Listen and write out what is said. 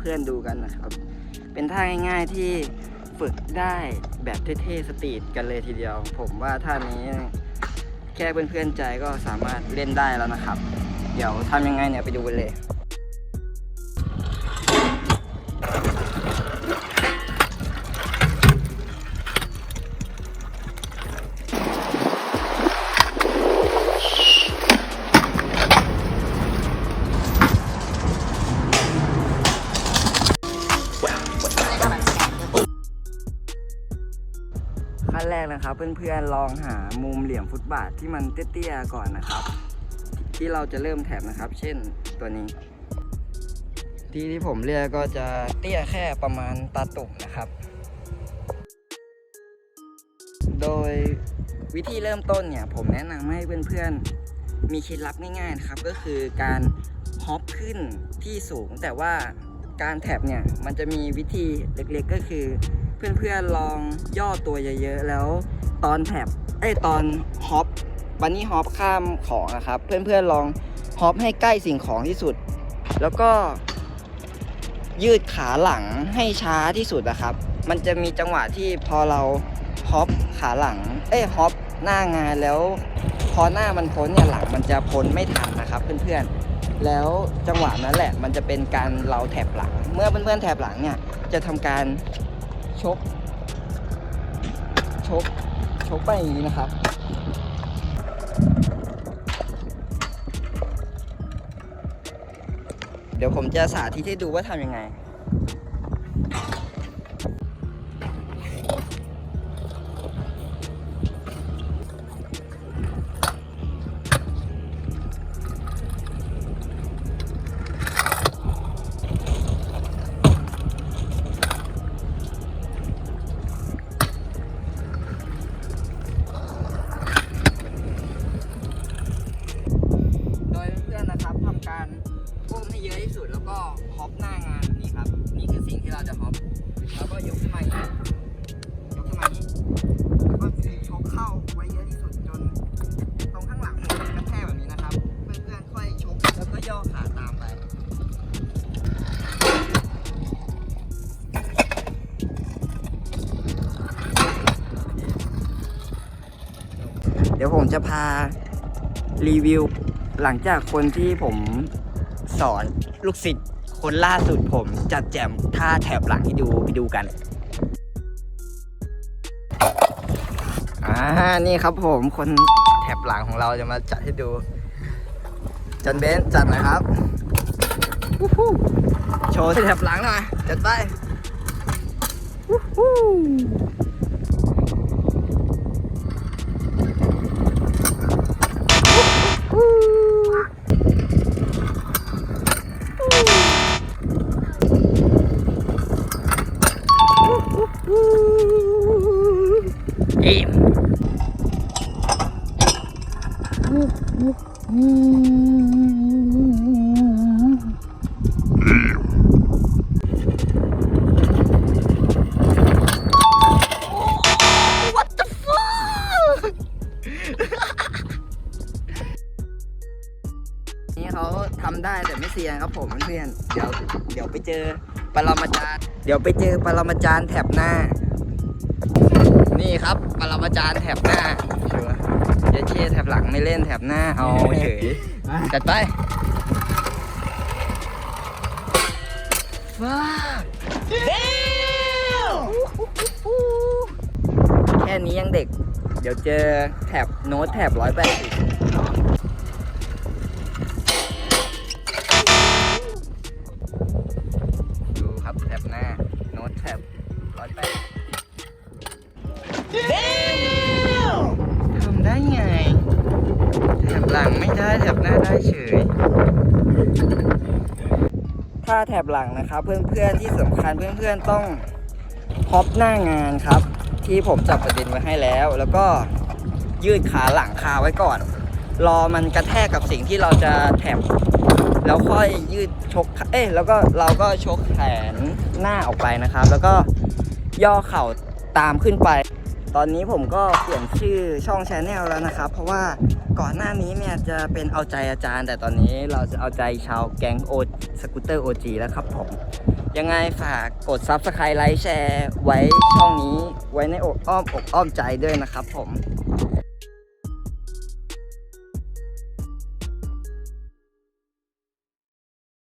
เพื่อนๆดูกันนะครับ เป็นท่าง่าย ๆที่ฝึกได้แบบเท่ๆสตรีทกันเลยทีเดียว ผมว่าท่านี้แค่เพื่อนๆใจก็สามารถเล่นได้แล้วนะครับ เดี๋ยวทำยังไงเนี่ยไปดูกันเลย ขั้นแรกนะครับ เพื่อนๆลองหามุมเหลี่ยมฟุตบาทที่มันเตี้ยๆก่อนนะครับ ที่เราจะเริ่มแถบนะครับ เช่นตัวนี้ ที่ที่ผมเลือกก็จะเตี้ยแค่ประมาณตาตุ่มนะครับ โดยวิธีเริ่มต้นเนี่ย ผมแนะนำให้เพื่อนๆมีเคล็ดลับง่ายๆนะครับ ก็คือการฮอปขึ้นที่สูงแต่ว่าการแท็บเนี่ย มันจะมีวิธีเล็กๆก็คือ เพื่อนๆลองย่อตัวเยอะๆแล้วตอนแท็บเอ้ยตอนฮอปบันนี่ฮอปข้ามของนะครับ เพื่อนๆลองฮอปให้ใกล้สิ่งของที่สุด แล้วก็ยืดขาหลังให้ช้าที่สุดนะครับ มันจะมีจังหวะที่พอเราฮอปขาหลัง เอ้ยฮอปหน้างานแล้ว พอหน้ามันพ้นเนี่ยหลังมันจะพ้นไม่ทันนะครับ เพื่อนๆ แล้วจังหวะนั้นแหละมันจะเป็นการเราแถบหลัง เมื่อเพื่อนๆแถบหลังเนี่ยจะทำการ ชก ชก ชกไปอย่างนี้นะครับ เดี๋ยวผมจะสาธิตให้ดูว่าทำยังไง ก็ยกขึ้นมาอย่างนี้ยกขึ้นมาอย่างนี้แล้วก็ชกเข้าไว้เยอะที่สุดจนตรงข้างหลังมันกระแทกแบบนี้นะครับ เพื่อนๆค่อยชกแล้วก็ย่อขาตามไปเดี๋ยวผมจะพารีวิวหลังจากคนที่ผมสอนลูกศิษย์ คนล่าสุดผมจัดแจมท่าแถบหลังให้ดูไปดูกัน อ่า นี่ครับผมคนแถบหลังของเราจะมาจัดให้ดู จันเบนจัดหน่อยครับโชว์แถบหลังหน่อย จัดไป อ็มนี่เขาทำได้แต่ไม่เซียนครับผมเพื่อนเดี๋ยวเดี๋ยวไปเจอปรมาจารย์ เดี๋ยวไปเจอปรมาจารย์แถบหน้า นี่ครับปรมาจารย์แถบหน้าชัวร์เจเช่แถบหลังไม่เล่นแถบหน้าเอาเฉยจัดไปว้าแค่นี้ยังเด็ก เดี๋ยวเจอแถบโน้ตแถบร้อยแปดสิบ หลังไม่ได้แถบหน้าได้เฉย ถ้าแถบหลังนะครับ เพื่อนๆที่สำคัญเพื่อนๆต้องฮอปหน้างานครับ ที่ผมจับประเด็นไว้ให้แล้ว แล้วก็ยืดขาหลังคาไว้ก่อน รอมันกระแทกกับสิ่งที่เราจะแถบแล้วค่อยยืดชก เอ้ยแล้วก็เราก็ชกแขนหน้าออกไปนะครับ แล้วก็ย่อเข่าตามขึ้นไป ตอนนี้ผมก็เปลี่ยนชื่อช่องชาแนลแล้วนะครับ เพราะว่าก่อนหน้านี้เนี่ยจะเป็นเอาใจอาจารย์ แต่ตอนนี้เราจะเอาใจชาวแก๊งโอสกูตเตอร์โอจีแล้วครับผม ยังไงฝากกด Subscribe ไลค์แชร์ไว้ช่องนี้ไว้ในอกอ้อมอกอ้อมใจด้วยนะครับผม